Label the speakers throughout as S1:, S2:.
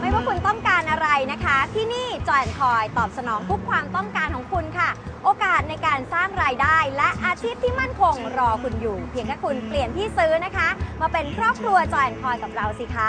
S1: ไม่
S2: ว่าคุณต้องการอะไรนะคะ ที่นี่จอยคอยตอบสนองทุกความต้องการของคุณค่ะ โอกาสในการสร้างรายได้ และอาชีพที่มั่นคงรอคุณอยู่ เพียงแค่คุณเปลี่ยนที่ซื้อนะคะ มาเป็นครอบครัวจอยคอยกับเราสิคะ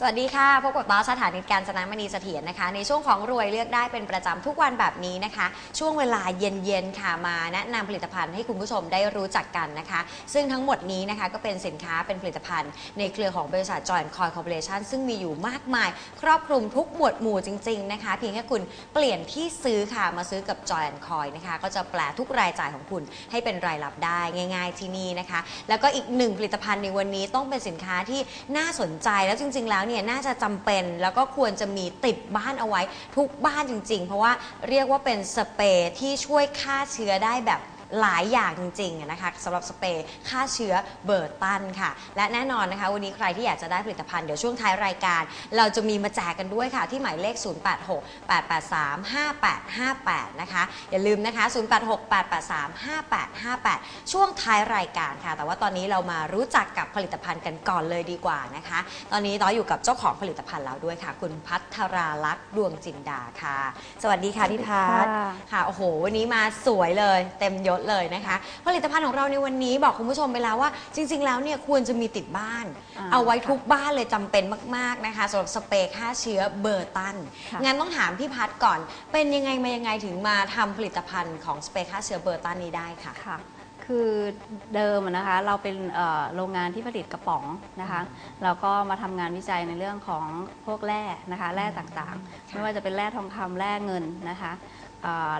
S2: สวัสดีค่ะ พบกับต้อสถานีการจนามณีเสถียรนะคะ ในช่วงของรวยเลือกได้เป็นประจำทุกวันแบบนี้นะคะ ช่วงเวลาเย็นๆค่ะมาแนะนำผลิตภัณฑ์ให้คุณผู้ชมได้รู้จักกันนะคะ ซึ่งทั้งหมดนี้นะคะก็เป็นสินค้าเป็นผลิตภัณฑ์ ในเครือของบริษัทจอยคอยคอร์ปอเรชั่นซึ่งมีอยู่มากมาย ครอบคลุมทุกหมวดหมู่จริงๆนะคะ เพียงแค่คุณเปลี่ยนที่ซื้อค่ะมาซื้อกับจอยคอยนะคะ ก็จะแปลทุกรายจ่ายของคุณให้เป็นรายรับได้ง่าย ๆที่นี่นะคะ แล้วก็อีกหนึ่งผลิตภัณฑ์ในวันนี้ต้องเป็นสินค้าที่น่าสนใจแล้วจริง ๆ แล้วเนี่ยน่าจะจำเป็นแล้วก็ควรจะมีติดบ้านเอาไว้ทุกบ้านจริง ๆ เพราะว่าเรียกว่าเป็นสเปรย์ที่ช่วยฆ่าเชื้อได้แบบ หลายอย่างจริงๆอะนะคะสำหรับสเปรย์ฆ่าเชื้อเบิร์ตตันค่ะ และแน่นอนนะคะ วันนี้ใครที่อยากจะได้ผลิตภัณฑ์เดี๋ยวช่วงท้ายรายการ เราจะมีมาแจกกันด้วยค่ะ ที่หมายเลข 0868835858 นะคะ อย่าลืมนะคะ 0868835858 ช่วงท้ายรายการค่ะ แต่ว่าตอนนี้เรามารู้จักกับผลิตภัณฑ์กันก่อนเลยดีกว่านะคะ ตอนนี้ต้อยอยู่กับเจ้าของผลิตภัณฑ์แล้วด้วยค่ะ คุณพัทราลักษณ์ดวงจินดาค่ะ สวัสดีค่ะพี่พัท
S3: ค่ะ
S2: ค่ะโอ้โหวันนี้มาสวยเลย เต็มยศเลยนะคะ ผลิตภัณฑ์ของเราในวันนี้บอกคุณผู้ชมไปแล้วว่า จริง ๆ แล้วเนี่ยควรจะมีติดบ้าน
S3: อ่า
S2: เอาไว้ทุกบ้านเลยจำเป็นมาก ๆ นะคะสำหรับสเปรย์ฆ่าเชื้อเบอร์ตัน
S3: ค่ะ
S2: งั้นต้องถามพี่พัทก่อน เป็นยังไงมายังไงถึงมาทำผลิตภัณฑ์ของสเปรย์ฆ่าเชื้อเบอร์ตันนี้ได้ค่ะ
S3: ค่ะ คือเดิมอะนะคะเราเป็นเอ่อโรงงานที่ผลิตกระป๋องนะคะแล้วก็มาทำงานวิจัยในเรื่องของพวกแร่นะคะแร่ต่างๆ ไม่ว่าจะเป็นแร่ทองคำแร่เงินนะคะเอ่อ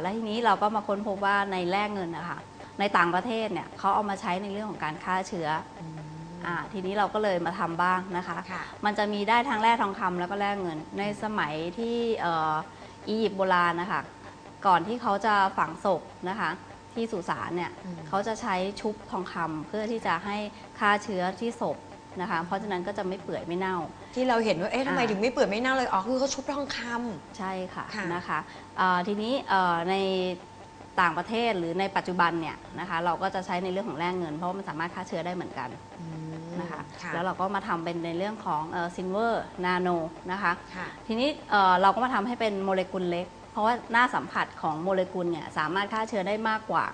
S3: และทีนี้เราก็มาค้นพบว่าในแร่เงินนะคะในต่างประเทศเนี่ยเขาเอามาใช้ในเรื่องของการฆ่าเชื้ออ่าทีนี้เราก็เลยมาทำบ้างนะคะ
S2: ค่ะ
S3: มันจะมีได้ทั้งแร่ทองคำแล้วก็แร่เงิน ในสมัยที่เอ่ออียิปต์โบราณนะคะก่อนที่เขาจะฝังศพนะคะที่สุสานเนี่ย
S2: อืม
S3: เขาจะใช้ชุบทองคำเพื่อที่จะให้ฆ่าเชื้อที่ศพ นะคะ เพราะฉะนั้นก็จะไม่เปื่อยไม่เน่า
S2: ที่เราเห็นว่า เอ๊ะทำไม
S3: อ่า
S2: ถึงไม่เปื่อยไม่เน่าเลย อ๋อ คือเขาชุบทองคำ
S3: ใช่ค่ะ
S2: ค่ะ
S3: นะคะเอ่อทีนี้เอ่อในต่างประเทศหรือในปัจจุบันเนี่ยนะคะเราก็จะใช้ในเรื่องของแร่เงิน เพราะว่ามันสามารถฆ่าเชื้อได้เหมือนกันนะคะ
S2: ค่ะ
S3: แล้วเราก็มาทำเป็นในเรื่องของซินเวอร์นาโนนะคะ
S2: ค่ะ
S3: ทีนี้เอ่อเราก็มาทำให้เป็นโมเลกุลเล็ก เพราะว่าหน้าสัมผัสของโมเลกุลเนี่ยสามารถฆ่าเชื้อได้มากกว่า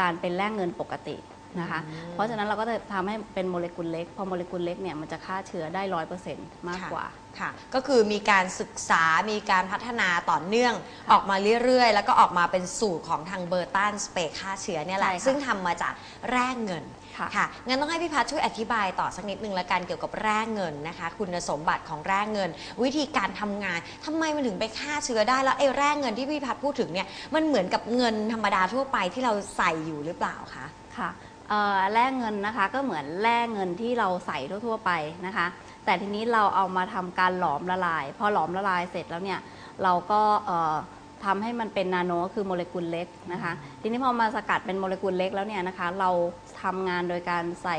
S3: การเป็นแร่เงินปกติ นะคะ
S2: อืม
S3: เพราะฉะนั้นเราก็จะทำให้เป็นโมเลกุลเล็ก พอโมเลกุลเล็กเนี่ยมันจะฆ่าเชื้อได้ร้อยเปอร์เซ็นต์มาก
S2: ค่ะ
S3: กว่า
S2: ค่ะ ก็คือมีการศึกษา มีการพัฒนาต่อเนื่อง ออกมาเรื่อยๆ แล้วก็ออกมาเป็นสูตรของทางเบอร์ตันสเปรย์ฆ่าเชื้อเนี่ยแหละ
S3: ใช่ค่ะ
S2: ซึ่งทำมาจากแร่เงิน
S3: ค่ะ
S2: ค่ะ งั้นต้องให้พี่พัชช่วยอธิบายต่อสักนิดนึงละกันเกี่ยวกับแร่เงินนะคะ คุณสมบัติของแร่เงิน วิธีการทำงานทำไมมันถึงไปฆ่าเชื้อได้ แล้วไอ้แร่เงินที่พี่พัชพูดถึงเนี่ย มันเหมือนกับเงินธรรมดาทั่วไปที่เราใส่อยู่หรือเปล่าคะ
S3: ค่ะ เอ่อแลกเงินนะคะก็เหมือนแลกเงินที่เราใส่ทั่ว ๆ ไปนะคะ แต่ทีนี้เราเอามาทำการหลอมละลาย พอหลอมละลายเสร็จแล้วเนี่ยเราก็เอ่อทำให้มันเป็นนาโนก็คือโมเลกุลเล็กนะคะ ทีนี้พอมาสกัดเป็นโมเลกุลเล็กแล้วเนี่ยนะคะ เราทำงานโดยการใส่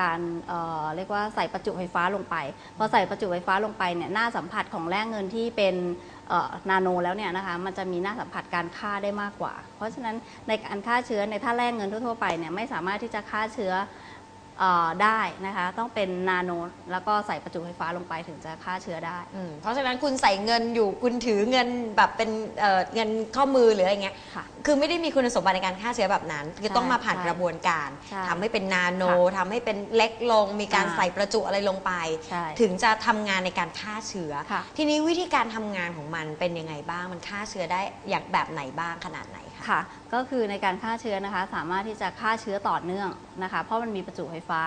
S3: การเอ่อเรียกว่าใส่ประจุไฟฟ้าลงไป พอใส่ประจุไฟฟ้าลงไปเนี่ยหน้าสัมผัสของแร่เงินที่เป็นนาโนแล้วเนี่ยนะคะมันจะมีหน้าสัมผัสการฆ่าได้มากกว่า เพราะฉะนั้นในการฆ่าเชื้อในถ้าแร่เงินทั่วๆไปเนี่ยไม่สามารถที่จะฆ่าเชื้อ ได้นะคะ ต้องเป็นนาโนแล้วก็ใส่ประจุไฟฟ้าลงไปถึงจะฆ่าเชื้อได้
S2: อืมเพราะฉะนั้นคุณใส่เงินอยู่คุณถือเงินแบบเป็นเอ่อเงินข้อมือหรืออะไรเงี้ย
S3: ค่ะ
S2: คือไม่ได้มีคุณสมบัติในการฆ่าเชื้อแบบนั้น คือ
S3: ใช่
S2: ต้องมาผ่าน
S3: ใช่
S2: กระบวนการ
S3: ใช่
S2: ทำให้เป็นนาโน
S3: ค่ะ
S2: ทำให้เป็นเล็กลง มีการ
S3: อ่า
S2: ใส่ประจุอะไรลงไป
S3: ใช่
S2: ถึงจะทำงานในการฆ่าเชื้อ
S3: ค่ะ
S2: ทีนี้วิธีการทำงานของมันเป็นยังไงบ้าง มันฆ่าเชื้อได้อย่างแบบไหนบ้างขนาดไหนคะ
S3: ค่ะ ก็คือในการฆ่าเชื้อนะคะ สามารถที่จะฆ่าเชื้อต่อเนื่องนะคะ เพราะมันมีประจุไฟฟ้า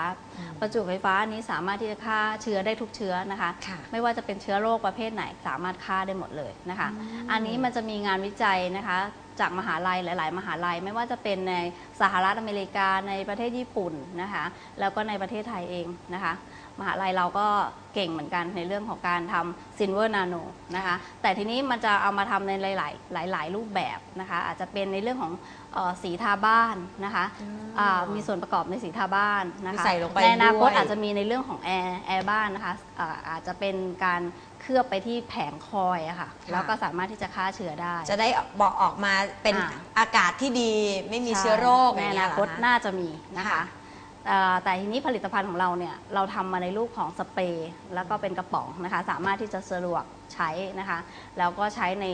S3: ประจุไฟฟ้าอันนี้สามารถที่จะฆ่าเชื้อได้ทุกเชื้อนะคะ
S2: ค่ะ
S3: ไม่ว่าจะเป็นเชื้อโรคประเภทไหน สามารถฆ่าได้หมดเลยนะคะ อันนี้มันจะมีงานวิจัยนะคะจากมหาลัยหลาย ๆ มหาลัยไม่ว่าจะเป็นในสหรัฐอเมริกาในประเทศญี่ปุ่นนะคะ แล้วก็ในประเทศไทยเองนะคะ มหาลัยเราก็เก่งเหมือนกันในเรื่องของการทำซินเวอร์นาโนนะคะแต่ทีนี้มันจะเอามาทำในหลาย ๆ หลาย ๆ รูปแบบนะคะอาจจะเป็นในเรื่องของเอ่อสีทาบ้านนะคะอ่ามีส่วนประกอบในสีทาบ้านนะคะ
S2: ใส่ลงไป
S3: ในอนาคต
S2: ด้วย
S3: อาจจะมีในเรื่องของแอร์แอร์บ้านนะคะอ่าอาจจะเป็นการเคลือบไปที่แผงคอยอะค่ะแล้วก็สามารถที่จะฆ่าเชื้อได้
S2: จะได้บอกออกมาเป็น
S3: อ่า
S2: อากาศที่ดีไม่มี
S3: ใช่
S2: เชื้อโรค
S3: ใน
S2: ย่ง
S3: อ
S2: เงี้
S3: นาย
S2: เหร
S3: คต
S2: คะ
S3: น่าจะมีนะคะ
S2: ค่ะ
S3: เอ่อ แต่ทีนี้ผลิตภัณฑ์ของเราเนี่ยเราทำมาในรูปของสเปรย์แล้วก็เป็นกระป๋องนะคะ สามารถที่จะสะดวกใช้นะคะ แล้วก็ใช้ใน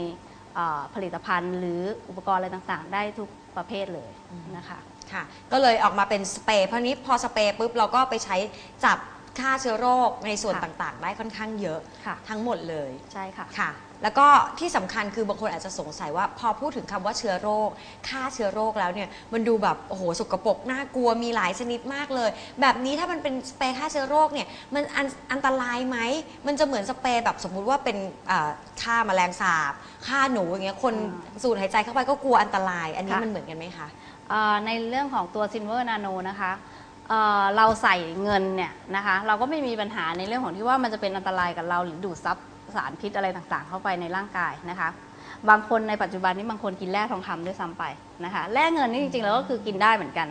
S3: เอ่อผลิตภัณฑ์ หรืออุปกรณ์อะไรต่างๆ ได้ทุกประเภทเลยนะคะ
S2: ค่ะ ก็เลยออกมาเป็นสเปรย์เพราะนี้พอสเปรย์ปุ๊บเราก็ไปใช้จับฆ่าเชื้อโรคในส่วน
S3: ค่ะ
S2: ต่างๆ ได้ค่อนข้างเยอะ
S3: ค่ะ
S2: ทั้งหมดเลย
S3: ใช่ค่ะ
S2: ค่ะ แล้วก็ที่สำคัญคือบางคนอาจจะสงสัยว่าพอพูดถึงคำว่าเชื้อโรคฆ่าเชื้อโรคแล้วเนี่ยมันดูแบบโอ้โหสกปรกน่ากลัวมีหลายชนิดมากเลย แบบนี้ถ้ามันเป็นสเปรย์ฆ่าเชื้อโรคเนี่ยมันอันอันตรายไหมมันจะเหมือนสเปรย์แบบสมมุติว่าเป็นอ่าฆ่าแมลงสาบฆ่าหนูอย่างเงี้ยคน
S3: อ่า
S2: สูดหายใจเข้าไปก็กลัวอันตราย อันนี้
S3: ค่ะ
S2: มันเหมือนกันไหมคะ
S3: เอ่อในเรื่องของตัวซินเวอร์นาโนนะคะเอ่อเราใส่เงินเนี่ยนะคะ เราก็ไม่มีปัญหาในเรื่องของที่ว่ามันจะเป็นอันตรายกับเราหรือดูดซับ สารพิษอะไรต่างๆ เข้าไปในร่างกายนะคะ บางคนในปัจจุบันนี้บางคนกินแร่ทองคำด้วยซ้ำไปนะคะแร่เงินนี่จริงๆแล้วก็คือกินได้เหมือนกัน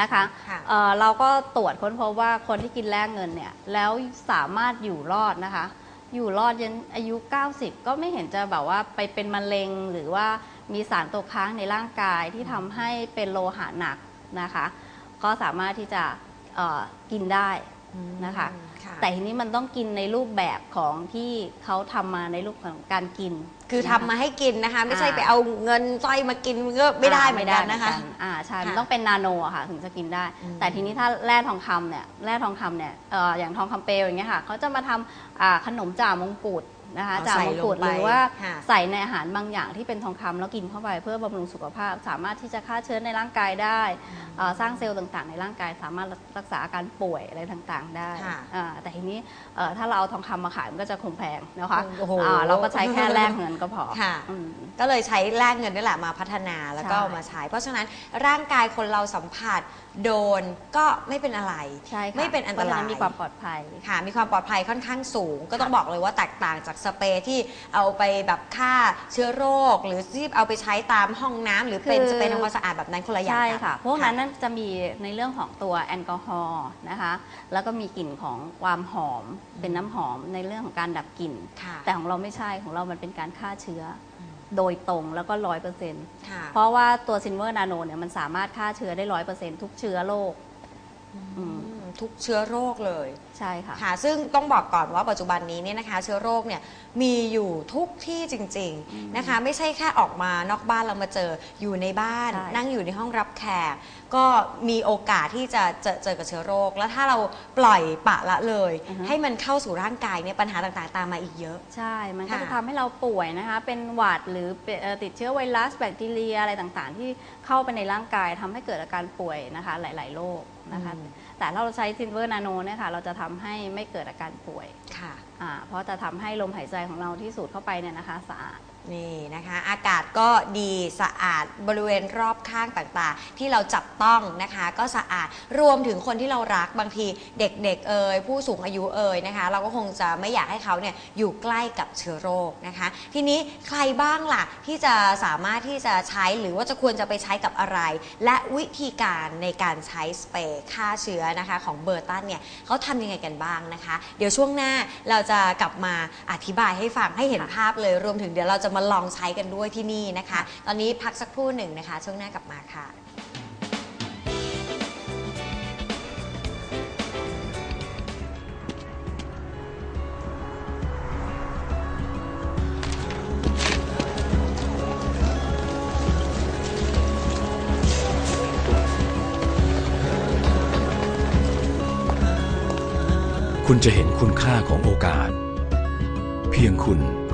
S3: นะคะ
S2: ค่ะ
S3: เอ่อเราก็ตรวจค้นพบว่าคนที่กินแร่เงินเนี่ยแล้วสามารถอยู่รอดนะคะ อยู่รอดยันอายุ 90 ก็ไม่เห็นจะแบบว่าไปเป็นมะเร็งหรือว่ามีสารตกค้างในร่างกายที่ทำให้เป็นโลหะหนักนะคะ ก็สามารถที่จะเอ่อกินได้ นะคะ
S2: ค่ะ
S3: แต่ทีนี้มันต้องกินในรูปแบบของที่เขาทำมาในรูปของการกิน
S2: คือทำมาให้กินนะคะ ไม่ใช่
S3: อ่า
S2: ไปเอาเงินสร้อยมากินก็ไม่ได้เหมือนกันนะคะ
S3: ไม่ได้เหมืออ่าใช่
S2: ค่ะ
S3: มันต้องเป็นนาโนอะค่ะ ถึงจะกินได้
S2: อืม
S3: แต่ทีนี้ถ้าแร่ทองคำเนี่ย แร่ทองคำเนี่ยเอ่ออย่างทองคำเปลวอย่างเงี้ยค่ะเขาจะมาทำอ่าขนมจ่ามงกุฎ นะคะ
S2: เอา
S3: จ่ามงกุฎ
S2: ใส่ลงไป
S3: หรือว่า
S2: ค่ะ
S3: ใส่ในอาหารบางอย่างที่เป็นทองคำแล้วกินเข้าไปเพื่อบำรุงสุขภาพ สามารถที่จะฆ่าเชื้อในร่างกายได้เอ่อสร้างเซลล์ต่างๆ ในร่างกาย สามารถรักษาอาการป่วยอะไรต่างๆ ได้
S2: ค่ะ
S3: อ่าแต่ทีนี้เอ่อถ้าเราเอาทองคำมาขายมันก็จะคงแพงนะคะ
S2: โอ้โห
S3: อ่าเราก็ใช้แค่แลกเงินก็พอ
S2: ค่ะ
S3: อืม
S2: ก็เลยใช้แลกเงินนี่แหละมาพัฒนาแล้วก็
S3: ใช่
S2: เอามาใช้ เพราะฉะนั้นร่างกายคนเราสัมผัส โดนก็ไม่เป็นอะไร
S3: ใช่ค่ะ
S2: ไม่เป็นอันตราย
S3: พะฉะมีความปลอดภัย
S2: ค่ะมีความปลอดภัยค่อนข้างสูง ก็ต้องบอกเลยว่าแตกต่างจากสเปรย์ที่เอาไปแบบฆ่าเชื้อโรค หรือที่เอาไปใช้ตามห้องน้ำหรือเป็น
S3: คือ
S2: สเปรย์ทำความสะอาดแบบนั้นคนละอย่าง
S3: ใช่
S2: กัน
S3: ค่ะ พวกนั้นนั่นจะมีในเรื่องของตัวแอลกอฮอล์นะคะ แล้วก็มีกลิ่นของความหอม เป็นน้ำหอมในเรื่องของการดับกลิ่น
S2: ค่ะ
S3: แต่ของเราไม่ใช่ของเรามันเป็นการฆ่าเชื้ออ โดยตรงแล้วก็ร้อยเปอร์เซ็นต์
S2: ค่ะ
S3: เพราะว่าตัวซินเวอร์นาโนเนี่ยมันสามารถฆ่าเชื้อได้ร้อยเปอร์เซ็นต์ทุกเชื้อโรคอืม
S2: อืม ทุกเชื้อโรคเลย
S3: ใช่ค่ะ
S2: ค่ะ ซึ่งต้องบอกก่อนว่าปัจจุบันนี้เนี่ยนะคะ เชื้อโรคเนี่ยมีอยู่ทุกที่จริง ๆนะคะ ไม่ใช่แค่ออกมานอกบ้านเรามาเจออยู่ในบ้าน
S3: ใช่
S2: นั่งอยู่ในห้องรับแขกก็มีโอกาสที่จะเจอเจอกับเชื้อโรค แล้วถ้าเราปล่อยปละละเลย ให้มันเข้าสู่ร่างกายเนี่ยปัญหาต่างๆ ตามมาอีกเยอะ
S3: ใช่ มันก็
S2: ค่ะ
S3: จะทำให้เราป่วยนะคะ เป็นหวัดหรือเป็นเอ่อติดเชื้อไวรัสแบคทีเรียอะไรต่างๆ ที่เข้าไปในร่างกายทำให้เกิดอาการป่วยนะคะ หลาย ๆ โรคนะคะ
S2: อืม
S3: แต่ถ้าเราใช้ซินเวอร์นาโนเนี่ยค่ะเราจะทำให้ไม่เกิดอาการป่วย
S2: ค่ะ
S3: อ่าเพราะจะทำให้ลมหายใจของเราที่สูดเข้าไปเนี่ยนะคะสะอาด
S2: นี่นะคะ อากาศก็ดีสะอาดบริเวณรอบข้างต่างๆ ที่เราจับต้องนะคะ ก็สะอาดรวมถึงคนที่เรารักบางทีเด็กๆเอ่ยผู้สูงอายุเอ่ยนะคะ เราก็คงจะไม่อยากให้เขาเนี่ยอยู่ใกล้กับเชื้อโรคนะคะ ทีนี้ใครบ้างล่ะที่จะสามารถที่จะใช้หรือว่าจะควรจะไปใช้กับอะไร และวิธีการในการใช้สเปรย์ฆ่าเชื้อนะคะของเบอร์ตันเนี่ยเขาทำยังไงกันบ้างนะคะ เดี๋ยวช่วงหน้าเราจะกลับมาอธิบายให้ฟังให้เห็นภาพเลยรวมถึงเดี๋ยวเราจะมาลองใช้กันด้วยที่นี่นะคะ ตอนนี้พักสักครู่หนึ่งนะคะ ช่วงหน้ากลับมาค่ะ
S4: คุณจะเห็นคุณค่าของโอกาส เพียงคุณ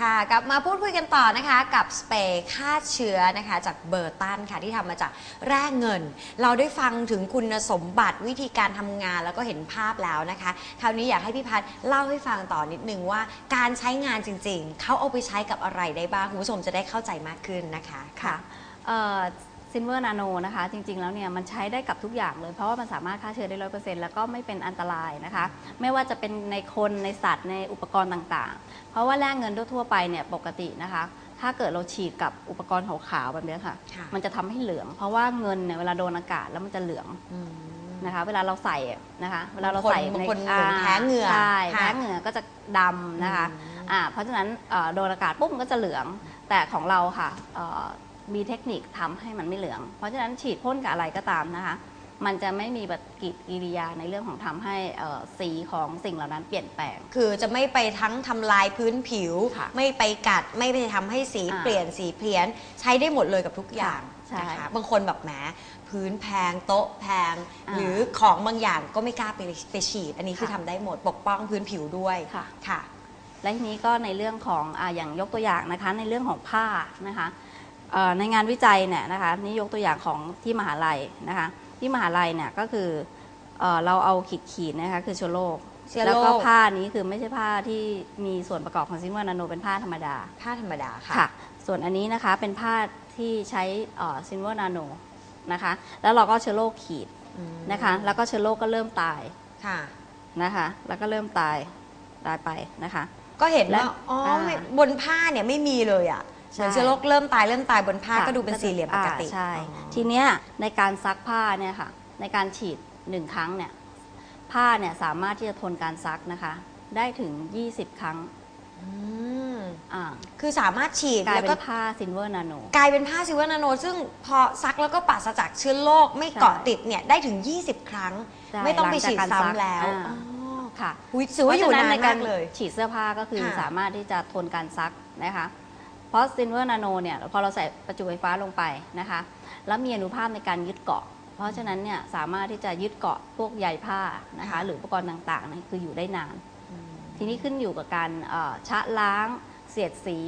S2: ค่ะกลับมาพูดคุยกันต่อนะคะ กับสเปรย์ฆ่าเชื้อนะคะ จากเบอร์ตันค่ะที่ทำมาจากแร่เงิน เราได้ฟังถึงคุณสมบัติวิธีการทำงานแล้วก็เห็นภาพแล้วนะคะ คราวนี้อยากให้พี่พัฒน์เล่าให้ฟังต่อนิดนึงว่า การใช้งานจริง ๆ เขาเอาไปใช้กับอะไรได้บ้างคุณผู้ชมจะได้เข้าใจมากขึ้นนะคะ
S3: ค่ะ ซินเวอร์นาโนนะคะ จริง ๆ แล้วเนี่ยมันใช้ได้กับทุกอย่างเลย เพราะว่ามันสามารถฆ่าเชื้อได้ร้อยเปอร์เซ็นต์แล้วก็ไม่เป็นอันตรายนะคะ ไม่ว่าจะเป็นในคนในสัตว์ในอุปกรณ์ต่างๆ เพราะว่าแร่เงินทั่วๆไปเนี่ยปกตินะคะ ถ้าเกิดเราฉีดกับอุปกรณ์ขาวๆแบบเนี้ยค่ะ
S2: ค่ะ
S3: มันจะทำให้เหลือง เพราะว่าเงินเนี่ยเวลาโดนอากาศแล้วมันจะเหลือง
S2: อืม
S3: นะคะเวลาเราใส่อะนะคะเวลาเราใส่
S2: บางคน
S3: ใน
S2: บางคนเหมือนแพ้เหงื่อ
S3: ใช่
S2: ค่ะ
S3: แพ้เหงื่อก็จะดำนะคะ
S2: อืม
S3: อ่าเพราะฉะนั้นเอ่อโดนอากาศปุ๊บมันก็จะเหลืองแต่ของเราค่ะเอ่อ มีเทคนิคทำให้มันไม่เหลือง เพราะฉะนั้นฉีดพ่นกับอะไรก็ตามนะคะ มันจะไม่มีปฏิกิริยาในเรื่องของทำให้เอ่อสีของสิ่งเหล่านั้นเปลี่ยนแปลง
S2: คือจะไม่ไปทั้งทำลายพื้นผิว
S3: ค่ะ
S2: ไม่ไปกัด ไม่ไปทำให้สี
S3: อ่า
S2: เปลี่ยนสีเพี้ยน ใช้ได้หมดเลยกับทุกอย่าง
S3: ใช่
S2: นะคะบางคนแบบแหมพื้นแพงโต๊ะแพง
S3: อ่า
S2: หรือของบางอย่างก็ไม่กล้าไปไปฉีด อันนี้คือ
S3: ค่ะ
S2: ทำได้หมดปกป้องพื้นผิวด้วย
S3: ค่ะ
S2: ค่ะ
S3: และทีนี้ก็ในเรื่องของอ่าอย่างยกตัวอย่างนะคะ ในเรื่องของผ้านะคะเอ่อ ในงานวิจัยเนี่ยนะคะนี่ยกตัวอย่างของที่มหาลัยนะคะที่มหาลัยเนี่ยก็คือเอ่อเราเอาขีดขีดๆนะคะคือเชื้อโรค
S2: เชื้อโรค
S3: แล้วก็ผ้านี้คือไม่ใช่ผ้าที่มีส่วนประกอบของซินเวอร์นาโนเป็นผ้าธรรมดา
S2: ผ้าธรรมดาค่ะ
S3: ค่ะ ส่วนอันนี้นะคะเป็นผ้าที่ใช้ซินเวอร์นาโนนะคะแล้วเราก็เชื้อโรคขีด
S2: อืม
S3: นะคะ แล้วก็เชื้อโรคก็เริ่มตาย
S2: ค่ะ
S3: นะคะ แล้วก็เริ่มตายตายไปนะคะ
S2: ก็เห็น
S3: และ
S2: ว่าอ๋อ
S3: อ่า
S2: ไม่บนผ้าเนี่ยไม่มีเลยอะ
S3: ใช่
S2: เหมือนเชื้อโรคเริ่มตายเริ่มตายบนผ้า
S3: ค่ะ
S2: ก็ดูเป็นสี่เหลี่ยมปกติ
S3: อ่าใช่
S2: อ๋อ
S3: ทีเนี้ยในการซักผ้าเนี่ยค่ะ ในการฉีดหนึ่งครั้งเนี่ยผ้าเนี่ยสามารถที่จะทนการซักนะคะ ได้ถึง 20 ครั้ง
S2: อืม
S3: อ่า
S2: คือสามารถฉีด
S3: กลาย
S2: แล้ว
S3: เป็
S2: ก็
S3: นผ้าซินเวอร์นาโน
S2: กลายเป็นผ้าซิลเวอร์นาโน ซึ่งพอซักแล้วก็ปราศจากเชื้อโรคไม่
S3: ใช่
S2: เกาะติดเนี่ยได้ถึง 20 ครั้ง
S3: ใช่
S2: ไม่ต้องไปฉีด
S3: หลังจากการซัก
S2: ซ้ำแล้ว
S3: อ่า
S2: อ๋อ
S3: ค่ะ
S2: อุ๊ยถือว่าอยู่
S3: เพระฉะ
S2: นาน
S3: ในกามา
S2: รกเลย
S3: ฉีดเสื้อผ้าก็คือ
S2: ค่ะ
S3: สามารถที่จะทนการซักนะคะ เพราะซินเวอร์นาโนเนี่ยพอเราใส่ประจุไฟฟ้าลงไปนะคะ แล้วมีอนุภาพในการยึดเกาะ เพราะฉะนั้นเนี่ยสามารถที่จะยึดเกาะพวกใยผ้านะคะ หรืออุปกรณ์ต่างๆเนี่ยคืออยู่ได้นาน ทีนี้ขึ้นอยู่กับการเอ่อชะล้าง เสียดสี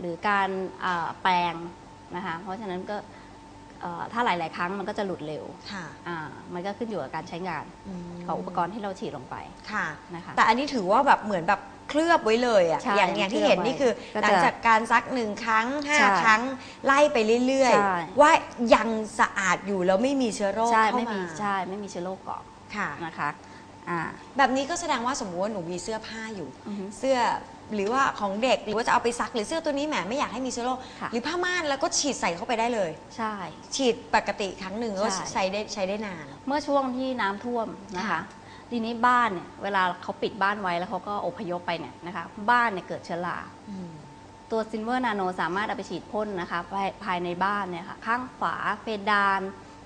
S3: หรือการเอ่อแปรงนะคะ เพราะฉะนั้นก็เอ่อถ้าหลาย ๆ ครั้งมันก็จะหลุดเร็ว
S2: ค่ะ
S3: อ่า มันก็ขึ้นอยู่กับการใช้งาน
S2: ม
S3: ของอุปกรณ์ที่เราฉีดลงไป
S2: ค่ะ
S3: นะคะ
S2: แต่อันนี้ถือว่าแบบเหมือนแบบ เคลือบไว้เลยอะ
S3: ใช่
S2: อย่างอย่างที่เห็นนี่คือ
S3: ก็จะ
S2: หลังจากการซักหนึ่งครั้งห้า
S3: ใช่
S2: ครั้งไล่ไปเรื่อย
S3: ใช่
S2: ๆ ว่ายังสะอาดอยู่แล้วไม่มีเชื้อโรค
S3: ใช่
S2: เข้า
S3: ไม่มี
S2: มา
S3: ใช่ไม่มีเชื้อโรคเกาะ
S2: ค่ะ
S3: นะคะอ่า
S2: แบบนี้ก็แสดงว่าสมมติว่าหนูมีเสื้อผ้าอยู่
S3: อือฮึ
S2: เสื้อหรือว่าของเด็กหรือว่าจะเอาไปซักหรือเสื้อตัวนี้แหมไม่อยากให้มีเชื้อโรค
S3: ค่ะ
S2: หรือผ้าม่านแล้วก็ฉีดใส่เข้าไปได้เลย
S3: ใช่
S2: ฉีดปกติครั้งหนึ่งก็
S3: ใช่
S2: ใช้ได้ใช้ได้นาน
S3: เมื่อช่วงที่น้ำท่วมนะคะ
S2: ค่ะ
S3: ทีนี้บ้านเนี่ยเวลาเขาปิดบ้านไว้แล้วเขาก็อพยพไปเนี่ยนะคะบ้านเนี่ยเกิดเชื้อราตัวซินเวอร์นาโนสามารถเอาไปฉีดพ่นนะคะภายภายในบ้านเนี่ยค่ะข้างฝาเพดาน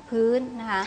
S3: พื้นนะคะ